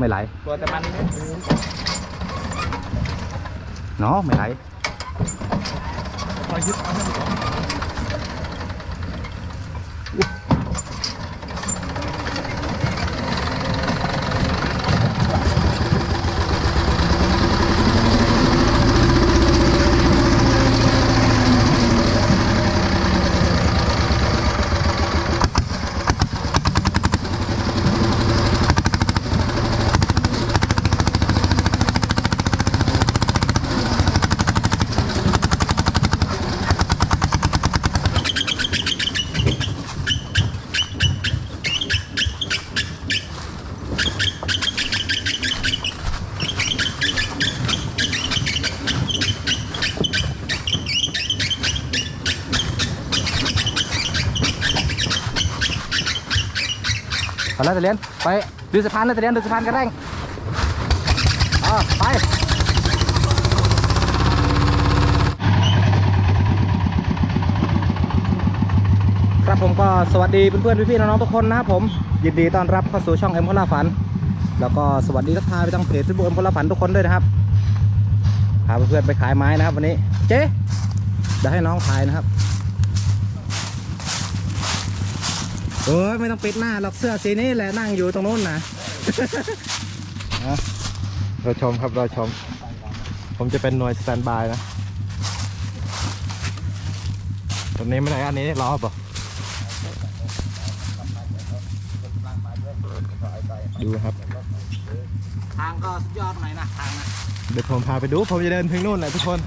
ไม่ไหลตัวแต่มันนี่เนาะไม่ไหลาให้มันก่อนไปแล้วตะเลียนไปดูสะพานเลยตะเลียนดูสะพานกระแรงอ่าไปครับผมก็สวัสดีเพื่อนๆพี่ๆน้องๆทุกคนนะครับผมยินดีต้อนรับเข้าสู่ช่องเอ็มพลาฝัน แล้วก็สวัสดีทักทายไปทางเพจเฟซบุ๊กเอ็มพลาฝันทุกคนด้วยนะครับพาเพื่อนๆไปขายไม้นะครับวันนี้เจ๊เดี๋ยวให้น้องขายนะครับ โอ้ยไม่ต้องปิดหน้าหรอกเสื้อสีนี้แหละนั่งอยู่ตรงนู้นนะนะเราชมครับเราชม ผมจะเป็นหน่วยสแตนบายนะตอนนี้ไม่ได้อันนี้รอป่ะดูครับ ทางก็สุดยอดหน่อยนะทางนะเดี๋ยวผมพาไปดู ผมจะเดินถึงนู่นแหละทุกคน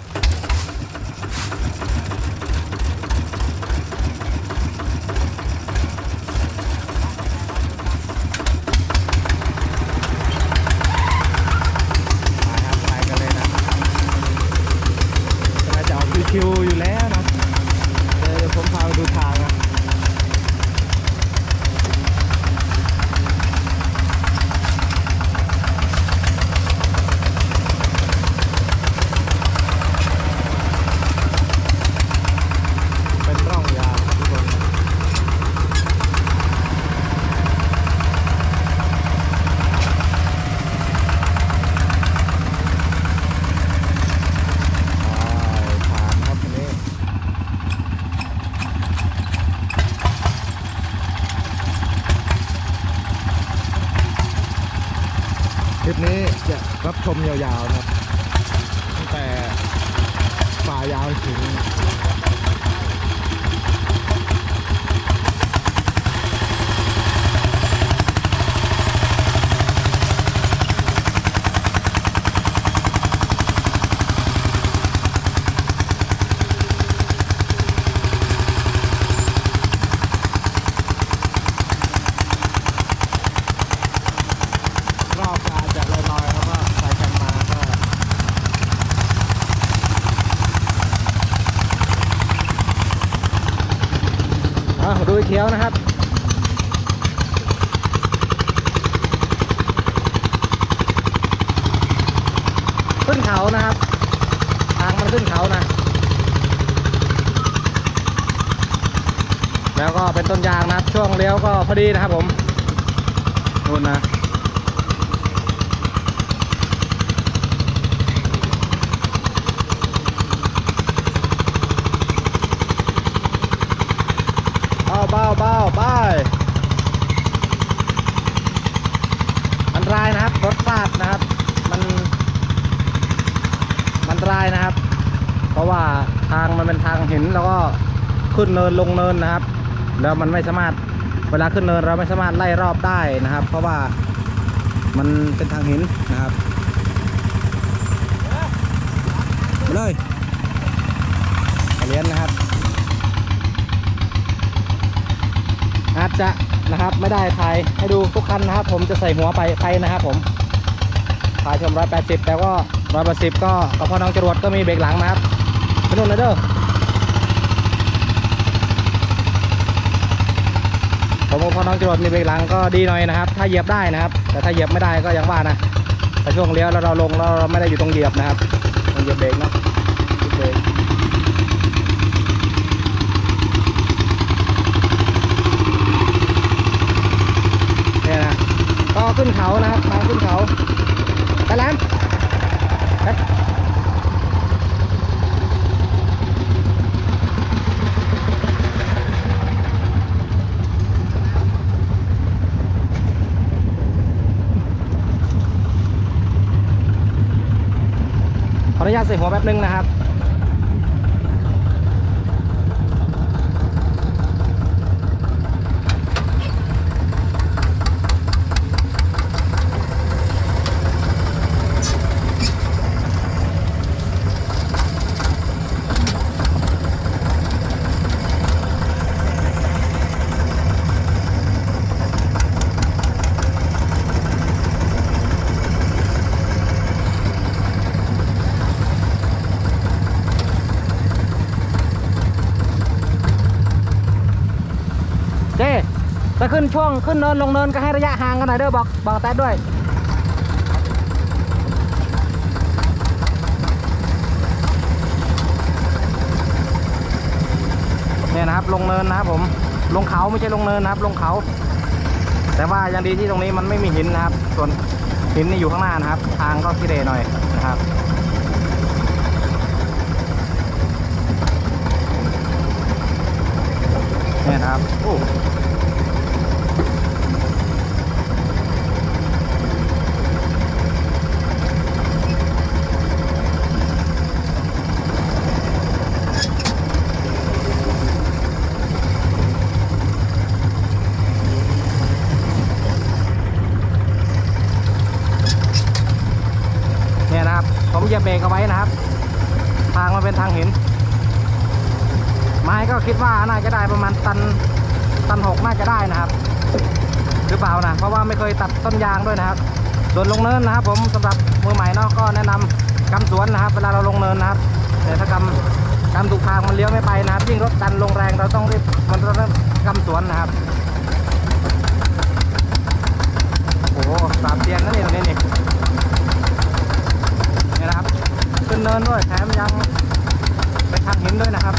ดีนะครับผมนู่นนะเบาเบาเบาไปอันตรายนะครับ รถฟาดนะครับ มันมันอันตรายนะครับ เพราะว่าทางมันเป็นทางหินแล้วก็ขึ้นเนินลงเนินนะครับ แล้วมันไม่สามารถ เวลาขึ้นเนินเราไม่สามารถไล่รอบได้นะครับ เพราะว่ามันเป็นทางหินนะครับไปเลยเลี้ยนนะครับ อาจจะนะครับไม่ได้ถ่ายให้ดูทุกคันนะครับ ผมจะใส่หัวไปไปนะครับ ผมถ่ายชมร้อยแปดสิบแต่ก็ร้อยแปดสิบก็กระเพาะน้องจรวดก็มีเบรกหลังนะครับไปนู่นนะเด้อ ผมกระเพาะน้องจรวดมีเบรกหลังก็ดีหน่อยนะครับ ถ้าเหยียบได้นะครับ แต่ถ้าเหยียบไม่ได้ก็ยังว่านะแต่ช่วงเลี้ยวแล้วเราลงแล้วเราไม่ได้อยู่ตรงเหยียบนะครับต้องเหยียบเบรกเนาะเบรกเนี่ยนะก็ขึ้นขึ้นเขานะครับทางขึ้นเขาไปแล้วไปขออนุ ญาตใส่หัวแป๊บนึงนะครับ เจ้ถ้า ขึ้นช่วงขึ้นเนินลงเนินก็ให้ระยะห่างกันหน่อยเด้อบอกบอกแต๊ดด้วยเนี่ยนะครับลงเนินนะครับผมลงเขาไม่ใช่ลงเนินนะครับ ลงเขา แต่ว่ายังดีที่ตรงนี้มันไม่มีหินนะครับ ส่วนหินนี่อยู่ข้างหน้านะครับ ทางก็ขี้เหร่หน่อยนะครับเนี่ยนะครับโอ้เนี่ยนะครับ ผม เบรกเอาไว้นะครับ ทางมันเป็นทางหิน ไม้ก็คิดว่าน่าจะได้ประมาณตันตันหกน่าจะได้นะครับ หรือเปล่านะเพราะว่าไม่เคยตัดต้นยางด้วยนะครับ ส่วนลงเนินนะครับ ผมสำหรับมือใหม่เนาะก็แนะนำกำสวนนะครับ เวลาเราลงเนินนะครับแต่ถ้ากำกำถูกทางมันเลี้ยวไม่ไปนะครับยิ่งรถดันลงแรงเราต้องรีบมันต้องกำสวนนะครับโอ้โหสามเตียนนั่นเองตรงนี้นี่นี่ ขึ้นเนินด้วยแถมยังไปทางหินด้วยนะครับ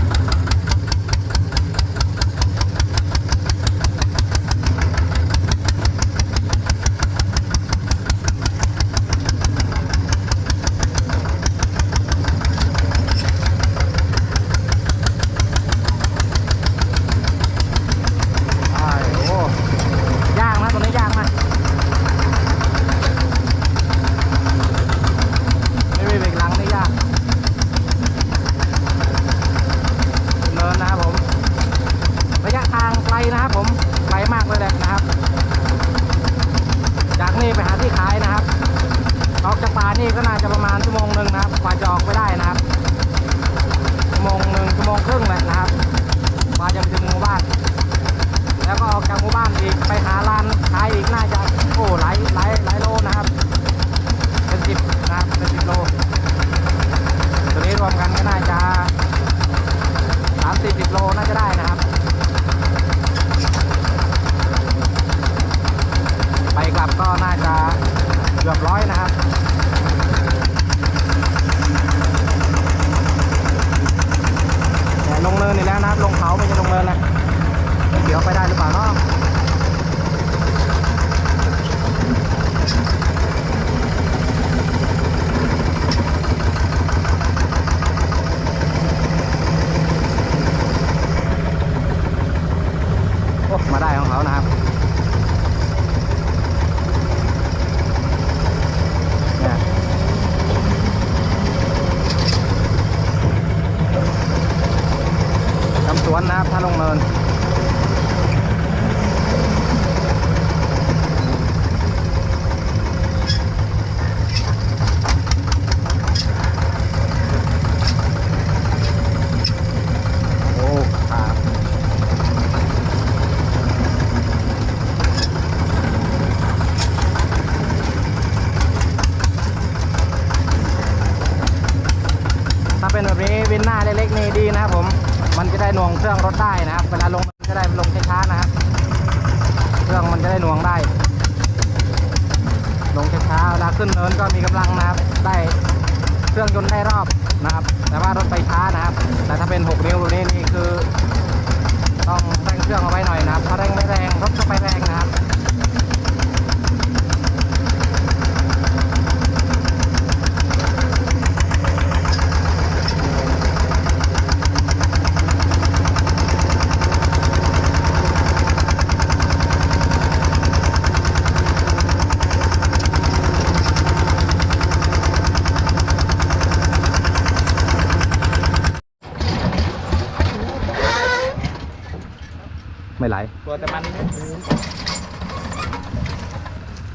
ตัวแต่มันนี่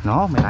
เนาะไม่ไหล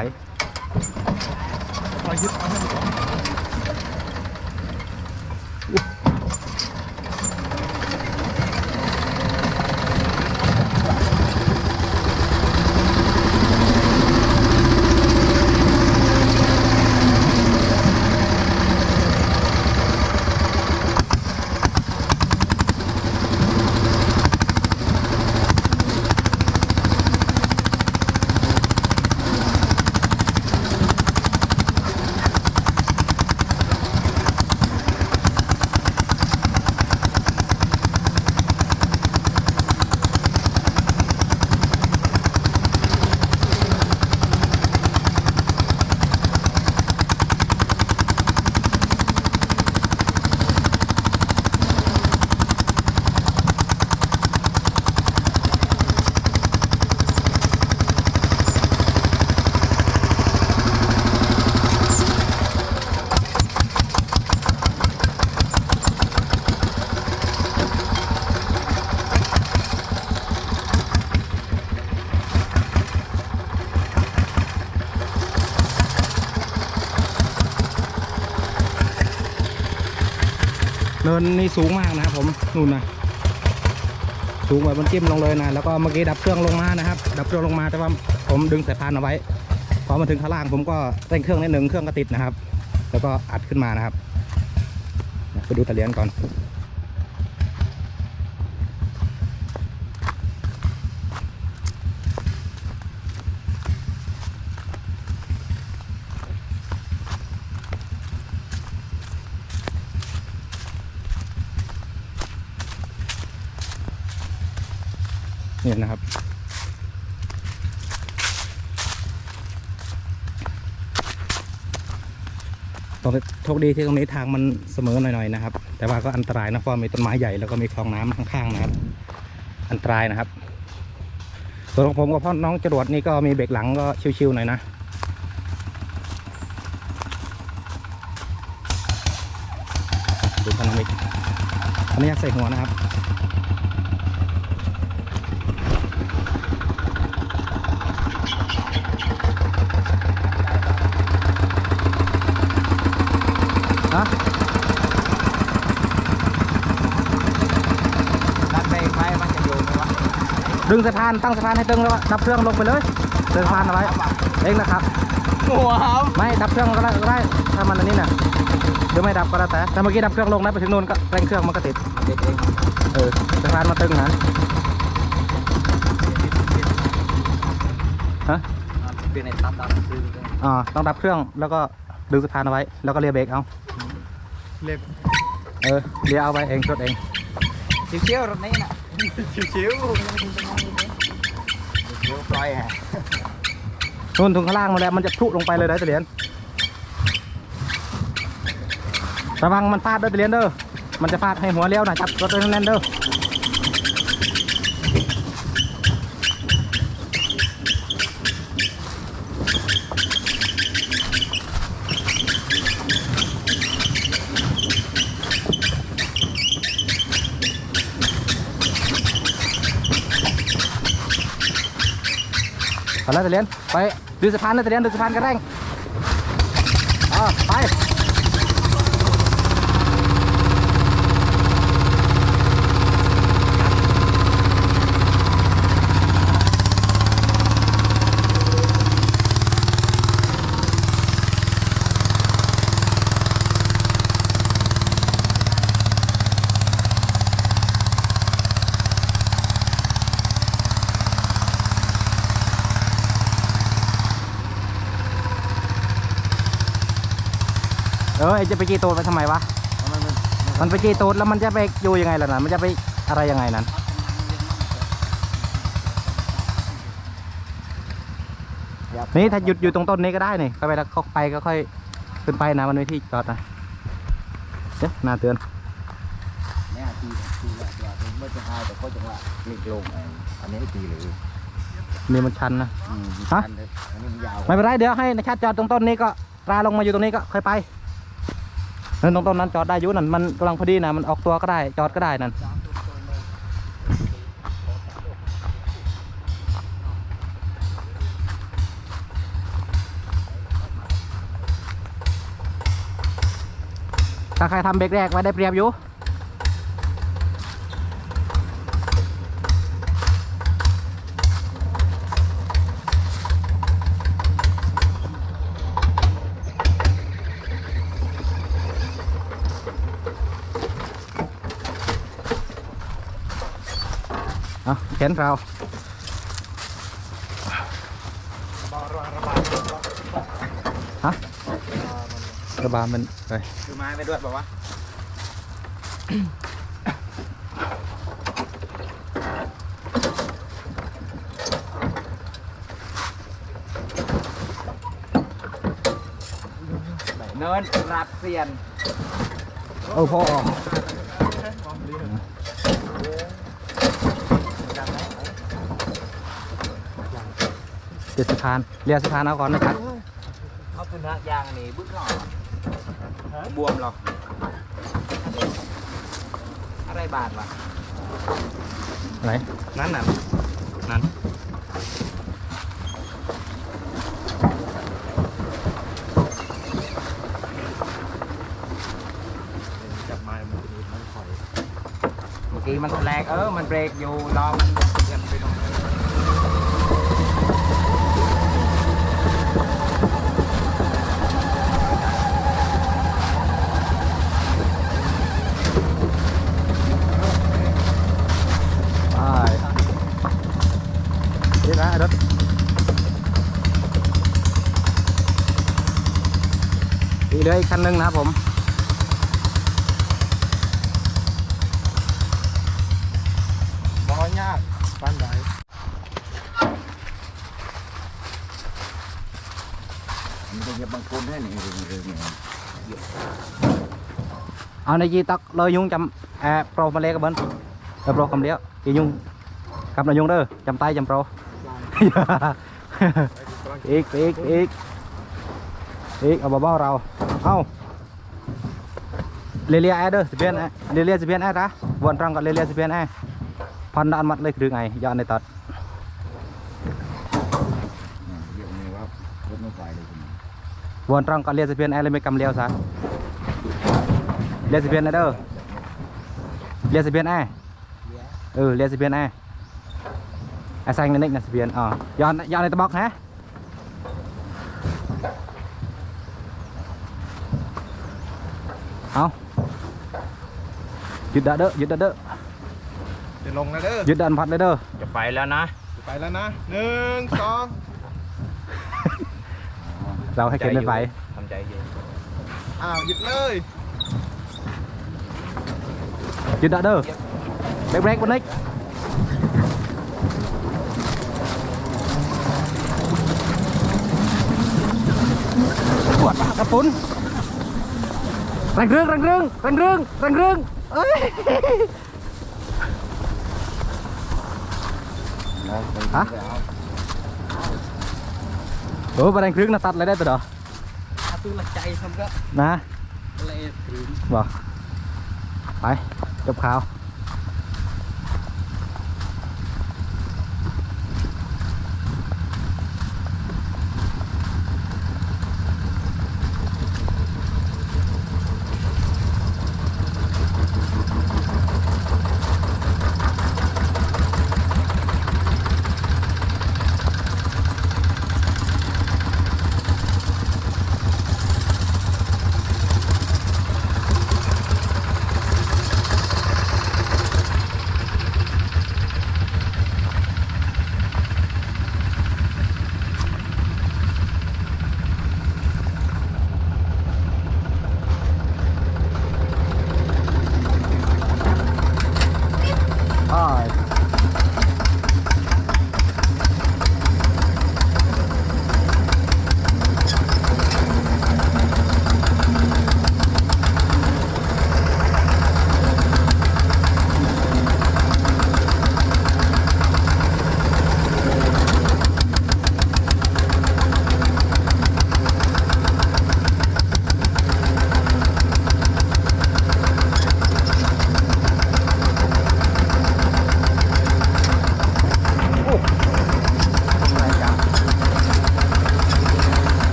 นินนี่สูงมากนะครับผมนู่นนะสูงแบบมันจิ้มลงเลยนะ แล้วก็เมื่อกี้ดับเครื่องลงมานะครับ ดับเครื่องลงมาแต่ว่าผมดึงสายพานเอาไว้ พอมาถึงข้างล่างผมก็เร่งเครื่องนิดหนึ่งเครื่องก็ติดนะครับ แล้วก็อัดขึ้นมานะครับ ไปดูตะเลียนก่อน เนี่ยนะครับตรงโชคดีที่ตรงนี้ทางมันเสมอหน่อยๆนะครับ แต่ว่าก็อันตรายนะเพราะมีต้นไม้ใหญ่แล้วก็มีคลองน้ำข้างๆนะครับ อันตรายนะครับ ส่วนของผมกับพ่อน้องจรวดนี่ก็มีเบรกหลังก็ชิวๆหน่อยนะดูพานามิกอันนี้อยากใส่หัวนะครับ ฮะ ดันไปไฟมันจะอยู่ไหมวะ ดึงสะพานตั้งสะพานให้ตึงแล้วก็ดับเครื่องลงไปเลยดึงสะพานเอาไว้เองนะครับหัวครับไม่ดับเครื่องก็ได้ก็ได้ถ้ามันอันนี้น่ะหรือไม่ดับก็แล้วแต่แต่เมื่อกี้ดับเครื่องลงนะไปถึงนู่นก็เร่งเครื่องมันก็ติดเด็กเองเออสะพานมาตึงนะฮะเป็นในตัดตัดซื้ออ่าต้องดับเครื่องแล้วก็ดึงสะพานเอาไว้แล้วก็เลียเบรกเอาเล็บเออเลียเอาไว้เองชดเองเชี่ยวๆรถนี้น่ะ ชิวๆชิวปล่อยฮะนู่นถึงข้างล่างมาแล้วมันจะพลุลงไปเลยนะตะเหรียญระวังมันฟาดด้อตะเหรียญเด้อมันจะฟาดให้หัวเลี้ยวนะจับรถแน่นเด้อ เอาละตะเลียนไปดูสะพานเลยตะเลียนดูสะพานกระแรงอ่า จะไปกีตูดไปทำไมวะ มันไปกีตูดแล้วมันจะไปอยู่ยังไงล่ะนะมันจะไปอะไรยังไงนั้น นี่ถ้าหยุดอยู่ตรงต้นนี้ก็ได้นี่ค่อยไปแล้วเข้าไปก็ค่อยขึ้นไปนะมันไม่ที่จอดนะเดี๋ยวหน้าเตือนเนี่ยตีตีละตัวเมื่อจะหายแต่ก็จะว่าเล็กลงอันนี้ตีหรือนี่มันชันนะอืมฮะอันนี้อันนี้มันยาวไม่เป็นไรเดี๋ยวให้นายชาติจอดตรงต้นนี้ก็ตราลงมาอยู่ตรงนี้ก็ค่อยไป นั่นตรงต้นนั้นจอดได้ยุ่นั่นมันกำลังพอดีนะมันออกตัวก็ได้จอดก็ได้นั่นถ้าใครทำเบรกแรกไว้ได้เปรียบอยู่ เอาเข็นเราฮะระบาดมันไปคือไม้ไปด้วยป่าวะเนินรับเสียน เออพ่อ ออกเจ็ดสะพานเรียกสะพานเอาก่อนนะครับเขาเป็นนักยางนี่บึ้งหรอบวมหรออะไรบาดวะไหนนั่นน่ะนั่นจับไม้มันมีมันถอยเมื่อกี้มันแรงเออมันเบรกอยู่รอมันเตรียมไปลง ไปนี่นะรถ อีกเหลืออีกคันหนึงนะครับผมบ่ยากปานใดมันจะเก็บบางคนให้นี่เรื่องเรื่องนี้เอาในยีตักเลยยุงจำแอบโปรมาเลยกับเบิ้ลเออโปรคำเดียวยียุงกับนายยุงเด้อจำใต้จำโปรอีกอีกอีก อีกเอาเบาๆเรา เอาเลียเลียไอเด้อสิเบียนไอเลียเลียสิเบียนไอ้ ta วนตรังก็เลียเลียสิเบียนไอพันด้านมัดเลยคือไงย้อนในตัดเรื่องนี้ว่ารถไม่ไปเลยคุณวนตรังก็เลียสิเบียนไอเลยไม่กำเลียวซะเลียสิเบียนไอเด้อเลียสิเบียนไอเออเลียสิเบียนไอ้ไอ้แซงในนิกนะสิเบียนอ๋อย้อนย้อนในตะบอกฮะ เอาหยุดดะเด้อหยุดดะเด้อจะลงแล้วเด้อหยุดดันพัดเลยเด้อจะไปแล้วนะจะไปแล้วนะหนึ่งสองเราให้เข็นไม่ไปทำใจเย็นอ้าวหยุดเลยหยุดดะเด้อเบรกเบรกบนนิกปวดปากกระปุนแรงเรื่องแรงเรื่องแรงเรื่องแรงเรื่องเอ้ยฮะโอ้ประเด็นครึ่งนะตัดอะไรได้ตัวเด้อถ้าตื้อละใจทำก็นะเลยถึงบอกไปจบข่าว